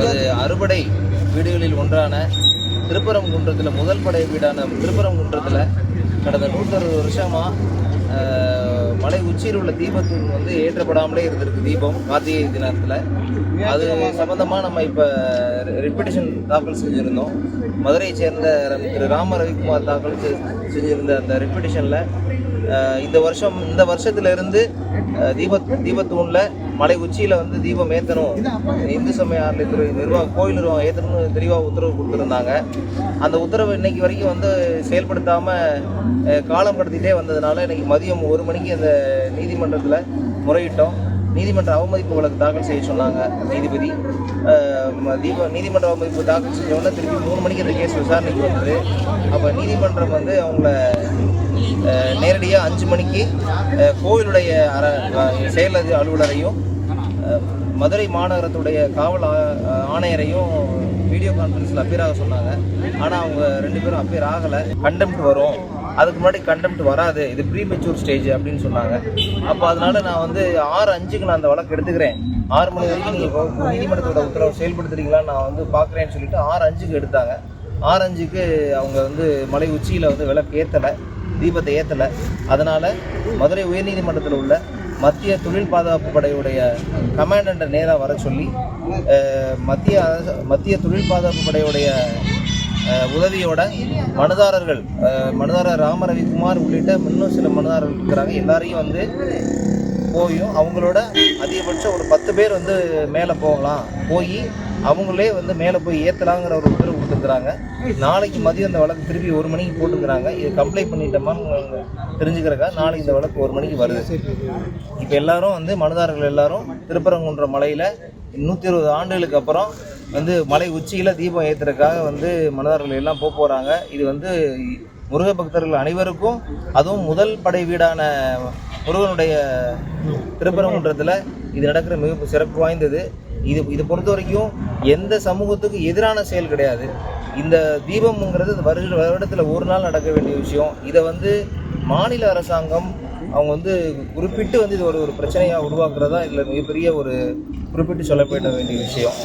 நமது அறுபடை வீடுகளில் ஒன்றான திருப்பரங்குன்றத்தில் முதல் படை வீடான திருப்பரங்குன்றத்தில் கடந்த நூற்றறுபது வருஷமாக மலை உச்சியில் உள்ள தீபத்தூண் வந்து ஏற்றப்படாமலே இருந்திருக்கு தீபம் கார்த்திகை தினத்தில். அது சம்மந்தமாக நம்ம இப்போ ரெப்பிட்டேஷன் தாக்கல் செஞ்சுருந்தோம். மதுரையை சேர்ந்த திரு ராம ரவிக்குமார் தாக்கல் செஞ்சிருந்த அந்த ரெப்பிட்டேஷனில் இந்த வருஷம் இந்த வருஷத்துல இருந்து தீப தீபத்தூணில் மலை உச்சியில் வந்து தீபம் ஏற்றணும் இந்து சமய ஆலயத்துறை நிர்வாக கோயில் நிர்வாகம் ஏற்றணும்னு தெளிவாக உத்தரவு கொடுத்துருந்தாங்க. அந்த உத்தரவு இன்னைக்கு வரைக்கும் வந்து செயல்படுத்தாமல் காலம் கடத்திட்டே வந்ததுனால இன்னைக்கு மதியம் ஒரு மணிக்கு அந்த நீதிமன்றத்தில் முறையிட்டோம். நீதிமன்ற அவமதிப்பு வழக்கு தாக்கல் செய்ய சொன்னாங்க நீதிபதி. தீப நீதிமன்ற அவமதிப்பு தாக்கல் செஞ்சவொடனே திருப்பி மூணு மணிக்கு அந்த கேஸ் விசாரணைக்கு வந்தது. அப்போ நீதிமன்றம் வந்து அவங்கள நேரடியாக அஞ்சு மணிக்கு கோவிலுடைய அற செயல் அலுவலரையும் மதுரை மாநகரத்துடைய காவல் ஆணையரையும் வீடியோ கான்ஃபரன்ஸில் அப்பியர் ஆக சொன்னாங்க. ஆனால் அவங்க ரெண்டு பேரும் அப்பியர் ஆகலை. கண்டெம்ட் வரும். அதுக்கு முன்னாடி கண்டெம்ட் வராது. இது ப்ரீ மெச்சூர் ஸ்டேஜ் அப்படின்னு சொன்னாங்க. அப்போ அதனால நான் வந்து ஆறு அஞ்சுக்கு நான் அந்த வழக்கு எடுத்துக்கிறேன். ஆறு மணி வரைக்கும் நீங்கள் நீதிமன்றத்தோட உத்தரவு செயல்படுத்துறீங்களான்னு நான் வந்து பார்க்குறேன்னு சொல்லிட்டு ஆறு அஞ்சுக்கு எடுத்தாங்க. ஆறு அஞ்சுக்கு அவங்க வந்து மலை உச்சியில் வந்து விளக்கு ஏற்றலை தீபத்தை ஏற்றலை அதனால் மதுரை உயர்நீதிமன்றத்தில் உள்ள மத்திய தொழில் பாதுகாப்பு படையுடைய கமாண்டண்ட்டை நேராக வர சொல்லி மத்திய அரசு மத்திய தொழில் பாதுகாப்பு படையுடைய உதவியோட மனுதாரர்கள் மனுதாரர் ராம ரவிக்குமார் உள்ளிட்ட இன்னும் சில மனுதாரர்கள் இருக்கிறாங்க. எல்லாரையும் வந்து போயும் அவங்களோட அதிகபட்சம் ஒரு பத்து பேர் வந்து மேலே போகலாம். போய் அவங்களே வந்து மேலே போய் ஏற்றலாங்கிற ஒரு உத்தரவு கொடுத்துருக்குறாங்க. நாளைக்கு மதியம் அந்த வழக்கு திருப்பி ஒரு மணிக்கு போட்டுக்கிறாங்க. இது கம்ப்ளைண்ட் பண்ணிட்டோமான்னு தெரிஞ்சுக்கிறக்கா நாளைக்கு இந்த வழக்கு ஒரு மணிக்கு வருது. இப்போ எல்லாரும் வந்து மனுதாரர்கள் எல்லாரும் திருப்பரங்குன்ற மலையில் நூற்றி இருபது ஆண்டுகளுக்கு அப்புறம் வந்து மலை உச்சியில் தீபம் ஏற்றுறதுக்காக வந்து மனுதாரர்கள் எல்லாம் போக போகிறாங்க இது வந்து முருக பக்தர்கள் அனைவருக்கும் அதுவும் முதல் படை வீடான முருகனுடைய திருப்பரங்குன்றத்தில் இது நடக்கிற மிக சிறப்பு வாய்ந்தது. இது இதை பொறுத்த வரைக்கும் எந்த சமூகத்துக்கு எதிரான செயல் கிடையாது. இந்த தீபம்ங்கிறது வருட வருடத்தில் ஒரு நாள் நடக்க வேண்டிய விஷயம். இதை வந்து மாநில அரசாங்கம் அவங்க வந்து குறிப்பிட்டு வந்து இது ஒரு ஒரு பிரச்சனையாக உருவாக்குறதா இதில் மிகப்பெரிய ஒரு குறிப்பிட்டு சொல்லப்பட வேண்டிய விஷயம்.